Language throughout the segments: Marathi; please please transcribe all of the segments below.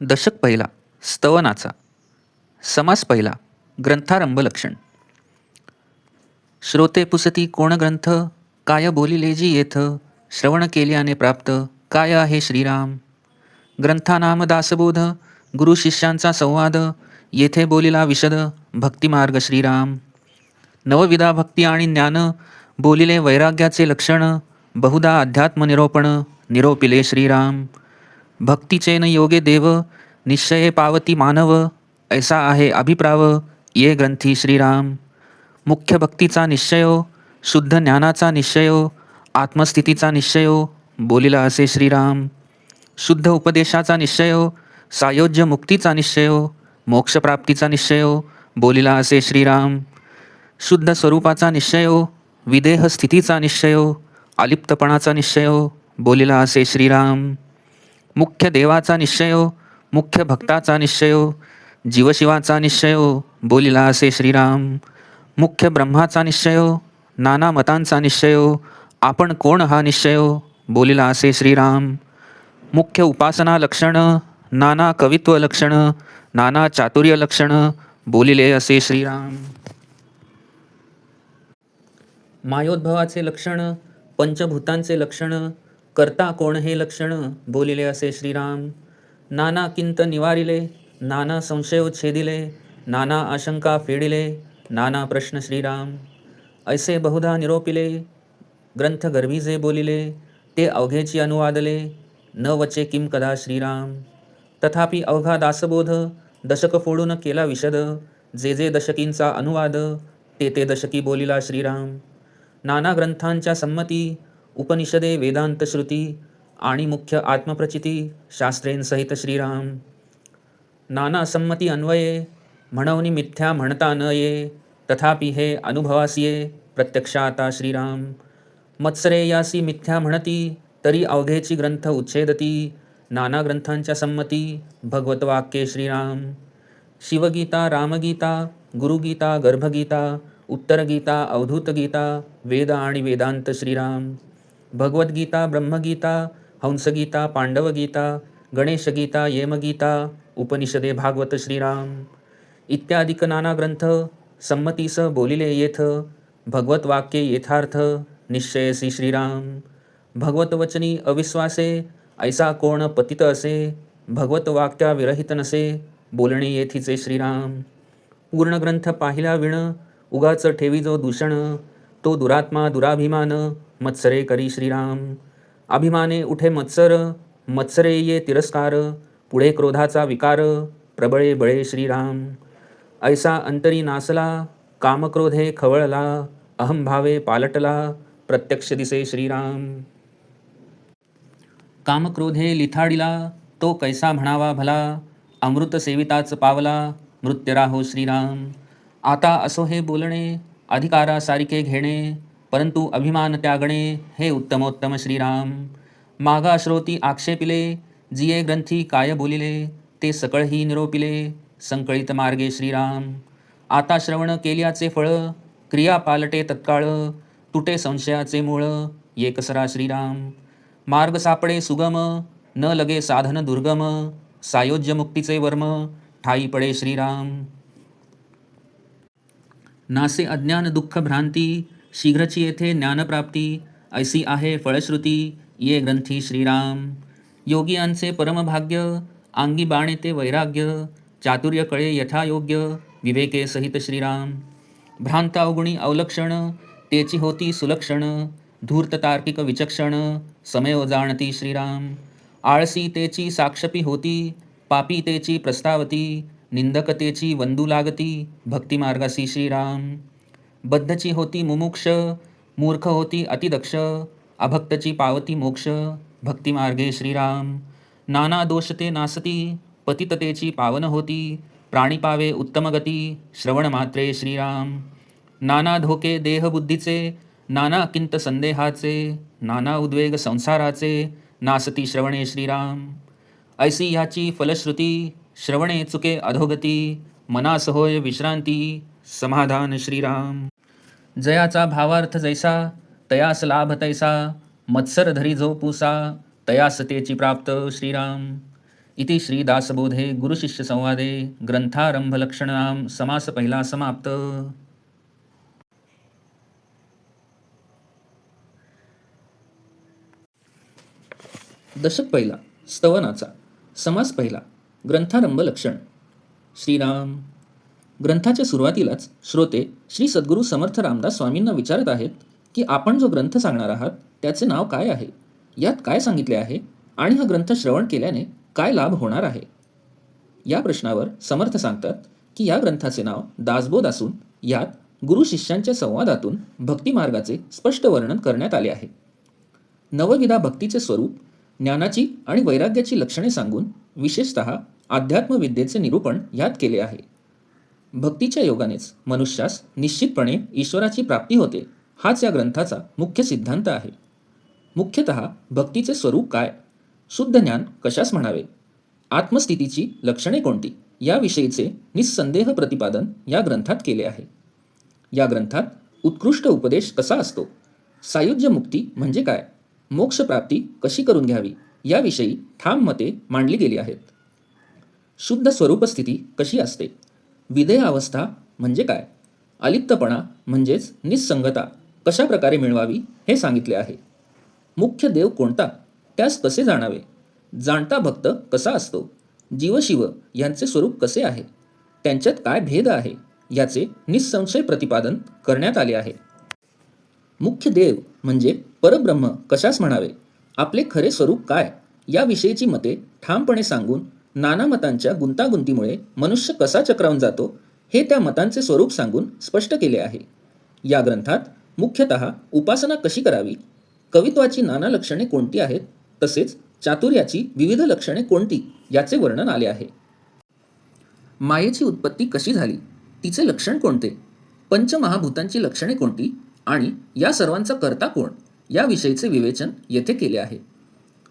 दशक पहिला स्तवनाचा. समास पहिला ग्रंथारंभ लक्षण. श्रोते पुसती कोण ग्रंथ? काय बोलिले जी येथ? श्रवण केल्याने प्राप्त काय आहे श्रीराम? ग्रंथानाम दासबोध गुरु शिष्यांचा संवाद येथे बोलिला विशद भक्तिमार्ग श्रीराम. नवविधा भक्ती आणि ज्ञान बोलिले वैराग्याचे लक्षण बहुधा अध्यात्म निरोपण निरोपिले श्रीराम. भक्तीचे न योगे देव निश्चये पावती मानव ऐसा आहे अभिप्राव ये ग्रंथी श्रीराम। मुख्य भक्तीचा निश्चयो शुद्ध ज्ञानाचा निश्चयो आत्मस्थितीचा निश्चयो बोलिला असे श्रीराम। शुद्ध उपदेशाचा निश्चयो सायोज्य मुक्तीचा निश्चयो मोक्षप्राप्तीचा निश्चयो बोलिला असे श्रीराम। शुद्ध स्वरूपाचा निश्चयो विदेह स्थितीचा निश्चयो अलिप्तपणाचा निश्चयो बोलिला असे श्रीराम। मुख्य देवाचा निश्चयो हो, मुख्य भक्ताचा निश्चयो हो, जीवशिवाचा निश्चयो हो, बोलिला असे श्रीराम. मुख्य ब्रह्माचा निश्चयो नाना मतांचा निश्चयो आपण कोण हा निश्चयो बोलिला असे श्रीराम. मुख्य उपासना लक्षण नाना कवित्व लक्षण नाना चातुर्य लक्षण बोलिले असे श्रीराम. मायोद्भवाचे लक्षण पंचभूतांचे लक्षण करता कोण हे लक्षण? बोलिले असे श्रीराम. नाना किंत निवारिले नाना संशय छेदिले नाना आशंका फेडिले नाना प्रश्न श्रीराम. ऐसे बहुधा निरोपिले ग्रंथ गर्भीजे बोलिले ते अवघेची अनुवादले न वचे किम कदा श्रीराम. तथापि अवघा दासबोध दशक फोडून केला विशद जे जे दशकींचा अनुवाद ते ते दशकी बोलिला श्रीराम. नाना ग्रंथांच्या संमती उपनिषदे वेदांत श्रुती आणि मुख्य आत्मप्रचिती शास्त्रेंसहित श्रीराम। नाना संमती अन्वये म्हणवनी मिथ्या म्हणता न ये तथापि हे अनुभवास ये प्रत्यक्षाता श्रीराम। मत्सरेयासी मिथ्या म्हणती तरी अवघेची ग्रंथ उच्छेदती नाना ग्रंथांच्या संमती भगवत वाक्ये श्रीराम। शिवगीता रामगीता गुरुगीता गर्भगीता उत्तरगीता अवधूतगीता वेद आणि वेदांत श्रीराम। भगवद्गीता ब्रह्मगीता हंसगीता पांडवगीता गणेशगीता येमगीता उपनिषदे भागवत श्रीराम इत्यादिक नाना ग्रंथ संमतीस बोलिले येथ भगवत वाक्ये यथार्थ निश्चयसी श्रीराम। भगवत वचनी अविश्वासे ऐसा कोण पतित असे भगवत वाक्या विरहित नसे बोलणे येथीचे श्रीराम। पूर्ण ग्रंथ पाहिला विण उगाच ठेवी जो दूषण तो दुरात्मा दुराभिमान मत्सरे करी श्रीराम. अभिमाने उठे मत्सर मत्सरे ये तिरस्कार पुढे क्रोधाचा विकार प्रबळे बळे श्रीराम. ऐसा अंतरी नासला कामक्रोधे खवळला अहंभावे पालटला प्रत्यक्ष दिसे श्रीराम. कामक्रोधे लिथाडिला तो कैसा म्हणावा भला अमृत सेविताच पावला मृत्यराहो श्रीराम. आता असो हे बोलणे अधिकारासारिके घेणे परंतु अभिमान त्यागणे हे उत्तमोत्तम श्रीराम. मागा श्रोती आक्षेपिले जिये ग्रंथी काय बोलिले ते सकळही निरोपिले संकळित मार्गे श्रीराम. आता श्रवण केल्याचे फळ क्रिया पालटे तत्काळ तुटे संशयाचे मूळ एकसरा श्रीराम. मार्ग सापडे सुगम न लगे साधन दुर्गम सायोज्य मुक्तीचे वर्म ठाई पडे श्रीराम. नासे अज्ञान दुःख भ्रांती शीघ्रची येथे ज्ञानप्राप्ती ऐसी आहे फळश्रुती ये ग्रंथी श्रीराम। योगियांचे परमभाग्य अंगी बाणे ते वैराग्य चातुर्य कळे यथायोग्य विवेके सहित श्रीराम। भ्रांतावगुणी अवलक्षण तेची होती सुलक्षण धूर्त तार्किक विचक्षण समयो जाणती श्रीराम। आळसी तेची साक्षपी होती पापी तेची प्रस्तावती निंदकतेची वंदू लागती भक्तिमार्गासी श्रीराम. बद्धची होती मुमुक्ष मूर्ख होती अतिदक्ष अभक्तची पावती मोक्ष भक्तिमार्गे श्रीराम. नाना दोष ते नासती पतिततेची पावन होती प्राणी पावे उत्तम गती श्रवण मात्रे श्रीराम. नाना धोके देहबुद्धीचे नाना किंत संदेहाचे नाना उद्वेग संसाराचे नासती श्रवणे श्रीराम. ऐसी ह्याची फलश्रुती श्रवणे चुके अधोगती मनास होय विश्रांती समाधान श्रीराम। जयाचा भावार्थ जैसा तयास लाभ तैसा मत्सर धरी जो पुसा तयास तेची प्राप्त श्रीराम। इति श्रीदासबोधे गुरुशिष्यसंवादे ग्रंथारंभलक्षणां समास पहिला समाप्त। दशक पहिला स्तवनाचा समास पहिला। ग्रंथारंभ लक्षण. श्रीराम. ग्रंथाच्या सुरुवातीलाच श्रोते श्री सद्गुरू समर्थ रामदास स्वामींना विचारत आहेत की आपण जो ग्रंथ सांगणार आहात त्याचे नाव काय आहे? यात काय सांगितले आहे? आणि हा ग्रंथ श्रवण केल्याने काय लाभ होणार आहे? या प्रश्नावर समर्थ सांगतात की या ग्रंथाचे नाव दासबोध असून यात गुरु शिष्यांच्या संवादातून भक्तिमार्गाचे स्पष्ट वर्णन करण्यात आले आहे. नवविधा भक्तीचे स्वरूप ज्ञानाची आणि वैराग्याची लक्षणे सांगून विशेषत अध्यात्मविद्येचे निरूपण यात केले आहे. भक्तीच्या योगानेच मनुष्यास निश्चितपणे ईश्वराची प्राप्ती होते हाच या ग्रंथाचा मुख्य सिद्धांत आहे. मुख्यतः भक्तीचे स्वरूप काय? शुद्ध ज्ञान कशास म्हणावे? आत्मस्थितीची लक्षणे कोणती? याविषयीचे निस्संदेह प्रतिपादन या ग्रंथात केले आहे. या ग्रंथात उत्कृष्ट उपदेश कसा असतो? सायुज्य मुक्ती म्हणजे काय? मोक्षप्राप्ती कशी करून घ्यावी? याविषयी ठाम मते मांडली गेली आहेत. शुद्ध स्वरूपस्थिती कशी असते? विधेय अवस्था म्हणजे काय? अलिप्तपणा म्हणजेच निस्संगता कशा प्रकारे मिळवावी हे सांगितले आहे. मुख्य देव कोणता? त्यास कसे जाणावे? जाणता भक्त कसा असतो? जीवशिव यांचे स्वरूप कसे आहे? त्यांच्यात काय भेद आहे? याचे निसंशय प्रतिपादन करण्यात आले आहे. मुख्य देव म्हणजे परब्रह्म कशास म्हणावे? आपले खरे स्वरूप काय? याविषयीची मते ठामपणे सांगून नाना मतांच्या गुंतागुंतीमुळे मनुष्य कसा चक्रावून जातो हे त्या मतांचे स्वरूप सांगून स्पष्ट केले आहे. या ग्रंथात मुख्यतः उपासना कशी करावी कवित्वाची नाना लक्षणे कोणती आहेत तसेच चातुर्याची विविध लक्षणे कोणती याचे वर्णन आले आहे. मायेची उत्पत्ती कशी झाली तिचे लक्षण कोणते पंचमहाभूतांची लक्षणे कोणती आणि या सर्वांचा कर्ता कोण याविषयीचे विवेचन येथे केले आहे.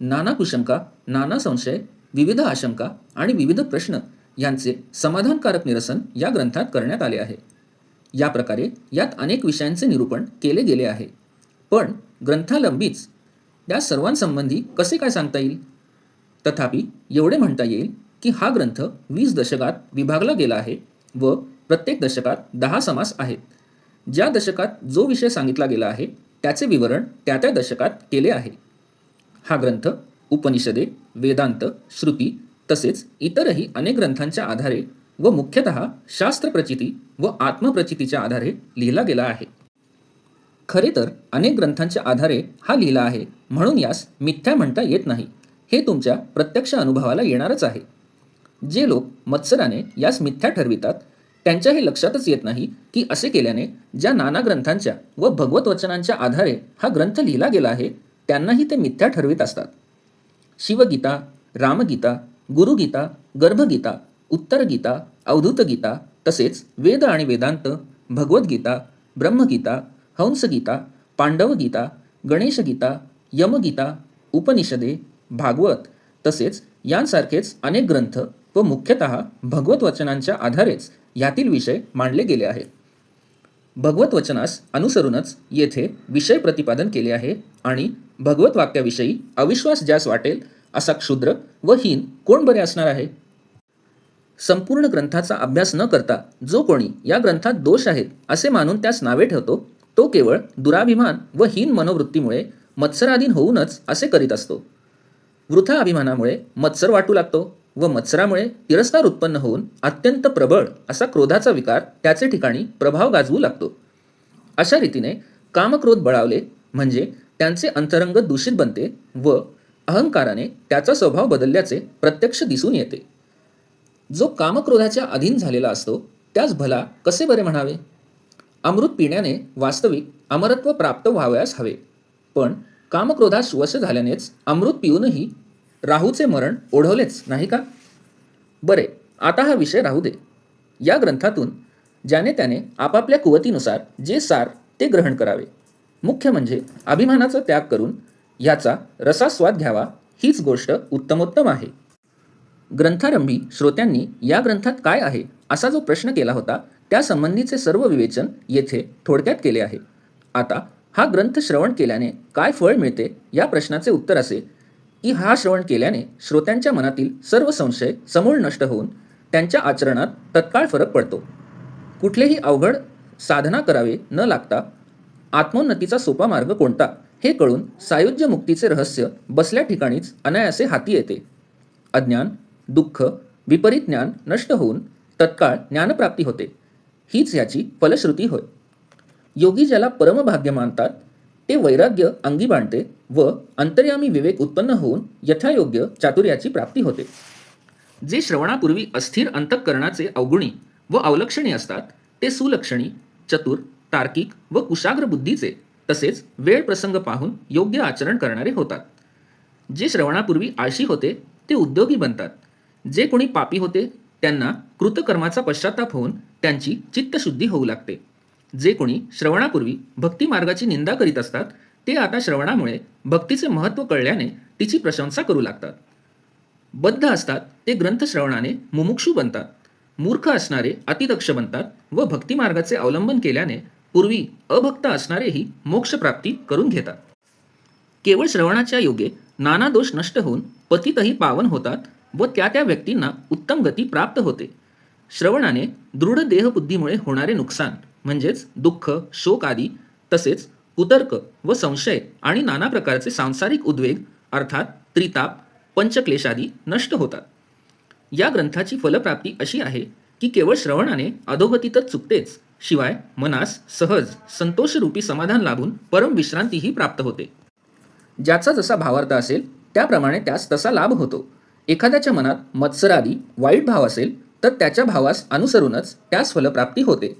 नाना कुशंका नाना संशय विविध आशंका आणि विविध प्रश्न यांचे समाधानकारक निरसन या ग्रंथात करण्यात आले आहे. या प्रकारे यात अनेक विषयांचे निरूपण केले गेले आहे. पण ग्रंथालंबीच या सर्वांसंबंधी कसे काय सांगता येईल? तथापि एवढे म्हणता येईल की हा ग्रंथ वीस दशकात विभागला गेला आहे व प्रत्येक दशकात दहा समास आहेत. ज्या दशकात जो विषय सांगितला गेला आहे त्याचे विवरण त्या त्या दशकात केले आहे. हा ग्रंथ उपनिषदे वेदांत श्रुती तसेच इतरही अनेक ग्रंथांच्या आधारे व मुख्यतः शास्त्रप्रचिती व आत्मप्रचितीच्या आधारे लिहिला गेला आहे. खरे तर अनेक ग्रंथांच्या आधारे हा लिहिला आहे म्हणून यास मिथ्या म्हणता येत नाही. हे तुमच्या प्रत्यक्ष अनुभवाला येणारच आहे. जे लोक मत्सराने यास मिथ्या ठरवितात त्यांच्या हे लक्षातच येत नाही की असे केल्याने ज्या नाना ग्रंथांच्या व भगवत वचनांच्या आधारे हा ग्रंथ लिहिला गेला आहे त्यांनाही ते मिथ्या ठरवित असतात. शिवगीता रामगीता गुरुगीता गर्भगीता उत्तरगीता अवधूतगीता तसेच वेद आणि वेदांत भगवद्गीता ब्रह्मगीता हंसगीता पांडवगीता गणेशगीता यमगीता उपनिषदे भागवत तसेच यांसारखेच अनेक ग्रंथ व मुख्यतः भगवत वचनांच्या आधारेच यातील विषय मांडले गेले आहेत. भगवत वचनास अनुसरूनच येथे विषय प्रतिपादन केले आहे आणि भगवत वाक्याविषयी अविश्वास ज्यास वाटेल असा क्षुद्र व हीन कोण बरे असणार आहे? संपूर्ण ग्रंथाचा अभ्यास न करता जो कोणी या ग्रंथात दोष आहेत असे मानून त्यास नावे ठेवतो तो केवळ दुराभिमान व हीन मनोवृत्तीमुळे मत्सराधीन होऊनच असे करीत असतो. वृथा अभिमानामुळे मत्सर वाटू लागतो. व मत्सरामुळे तिरस्कार उत्पन्न होऊन अत्यंत प्रबळ असा क्रोधाचा विकार त्याचे ठिकाणी प्रभाव गाजवू लागतो. अशा रीतीने कामक्रोध बळावले म्हणजे त्यांचे अंतरंग दूषित बनते व अहंकाराने त्याचा स्वभाव बदलल्याचे प्रत्यक्ष दिसून येते. जो कामक्रोधाच्या अधीन झालेला असतो त्यास भला कसे बरे म्हणावे? अमृत पिण्याने वास्तविक अमरत्व प्राप्त व्हावयास हवे. पण कामक्रोधास वश झाल्यानेच अमृत पिऊनही राहूचे मरण ओढवलेच नाही का? बरे आता हा विषय राहू दे. या ग्रंथातून ज्याने त्याने आपापल्या कुवतीनुसार जे सार ते ग्रहण करावे. मुख्य म्हणजे अभिमानाचा त्याग करून ह्याचा रसास्वाद घ्यावा हीच गोष्ट उत्तमोत्तम आहे. ग्रंथारंभी श्रोत्यांनी या ग्रंथात काय आहे असा जो प्रश्न केला होता त्यासंबंधीचे सर्व विवेचन येथे थोडक्यात केले आहे. आता हा ग्रंथ श्रवण केल्याने काय फळ मिळते या प्रश्नाचे उत्तर असे की हा श्रवण केल्याने श्रोत्यांच्या मनातील सर्व संशय समूळ नष्ट होऊन त्यांच्या आचरणात तत्काळ फरक पडतो. कुठलेही अवघड साधना करावे न लागता आत्मोन्नतीचा सोपा मार्ग कोणता हे कळून सायुज्य मुक्तीचे रहस्य बसल्या ठिकाणीच अनायासे हाती येते. अज्ञान दुःख विपरीत ज्ञान नष्ट होऊन तत्काळ ज्ञानप्राप्ती होते. हीच याची फलश्रुती होय. योगी ज्याला परमभाग्य मानतात ते वैराग्य अंगी बांधते व अंतर्यामी विवेक उत्पन्न होऊन यथायोग्य चातुर्याची प्राप्ती होते. जे श्रवणापूर्वी अस्थिर अंतःकरणाचे अवगुणी व अवलक्षणी असतात ते सुलक्षणी चतुर तार्किक व कुशाग्र बुद्धीचे तसेच वेळ प्रसंग पाहून योग्य आचरण करणारे होतात. जे श्रवणापूर्वी आळशी होते ते उद्योगी बनतात. जे कोणी पापी होते त्यांना कृतकर्माचा पश्चाताप होऊन त्यांची चित्तशुद्धी होऊ लागते. जे कोणी श्रवणापूर्वी भक्ती मार्गाची निंदा करीत असतात ते आता श्रवणामुळे भक्तीचे महत्त्व कळल्याने तिची प्रशंसा करू लागतात. बद्ध असतात ते ग्रंथ श्रवणाने मुमुक्षू बनतात. मूर्ख असणारे अतिदक्ष बनतात व भक्ती मार्गाचे अवलंबन केल्याने पूर्वी अभक्त असणारेही मोक्षप्राप्ती करून घेतात. केवळ श्रवणाच्या योगे नाना दोष नष्ट होऊन पतितही पावन होतात व त्या त्या व्यक्तींना उत्तम गती प्राप्त होते. श्रवणाने दृढ देहबुद्धीमुळे होणारे नुकसान म्हणजेच दुःख शोक आदी तसेच कुतर्क व संशय आणि नाना प्रकारचे सांसारिक उद्वेग अर्थात त्रिताप पंचक्लेशादी नष्ट होतात. या ग्रंथाची फलप्राप्ती अशी आहे की केवळ श्रवणाने अधोगतीतच चुकतेच शिवाय मनास सहज संतोषरूपी समाधान लाभून परम विश्रांतीही प्राप्त होते. ज्याचा जसा भावार्थ असेल त्याप्रमाणे त्यास तसा लाभ होतो. एखाद्याच्या मनात मत्सरादी वाईट भाव असेल तर त्याच्या भावास अनुसरूनच त्यास फलप्राप्ती होते.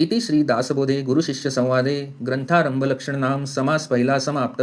इति श्री दासबोधे गुरुशिष्य संवादे ग्रंथारंभ लक्षण नाम समास पहिला समाप्त।